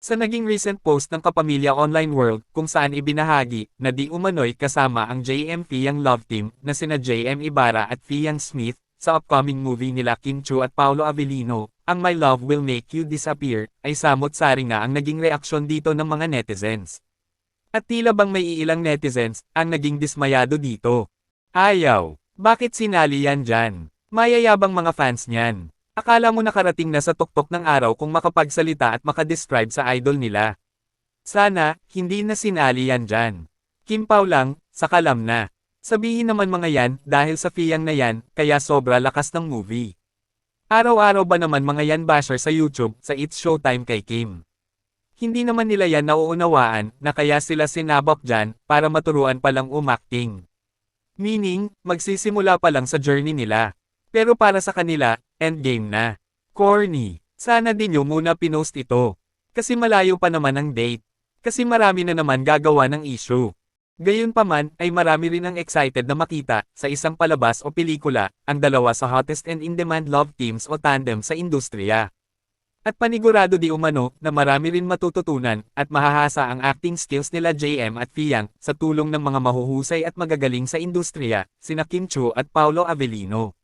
Sa naging recent post ng Kapamilya Online World kung saan ibinahagi na di umano'y kasama ang JM Fiang Love Team na sina JM Ibarra at Fiang Smith sa upcoming movie nila Kim Chu at Paolo Avellino, ang My Love Will Make You Disappear, ay samot-sari nga ang naging reaksyon dito ng mga netizens. At tila bang may iilang netizens ang naging dismayado dito. Ayaw, bakit sinali yan dyan? Mayayabang mga fans niyan. Akala mo nakarating na sa tuktok ng araw kung makapagsalita at makadescribe sa idol nila. Sana, hindi na sinali yan dyan. Kim Pao lang, sakalam na. Sabihin naman mga yan, dahil sa fiyang na yan, kaya sobra lakas ng movie. Araw-araw ba naman mga yan basher sa YouTube, sa It's Showtime kay Kim? Hindi naman nila yan nauunawaan, na kaya sila sinabak dyan, para maturuan palang umakting. Meaning, magsisimula pa lang sa journey nila. Pero para sa kanila, endgame na. Corny. Sana din nyo muna pinost ito. Kasi malayo pa naman ang date. Kasi marami na naman gagawa ng issue. Gayunpaman, ay marami rin ang excited na makita, sa isang palabas o pelikula, ang dalawa sa hottest and in-demand love teams o tandem sa industriya. At panigurado di umano, na marami rin matututunan, at mahahasa ang acting skills nila JM at Fiang, sa tulong ng mga mahuhusay at magagaling sa industriya, sina Kim Chu at Paulo Avellino.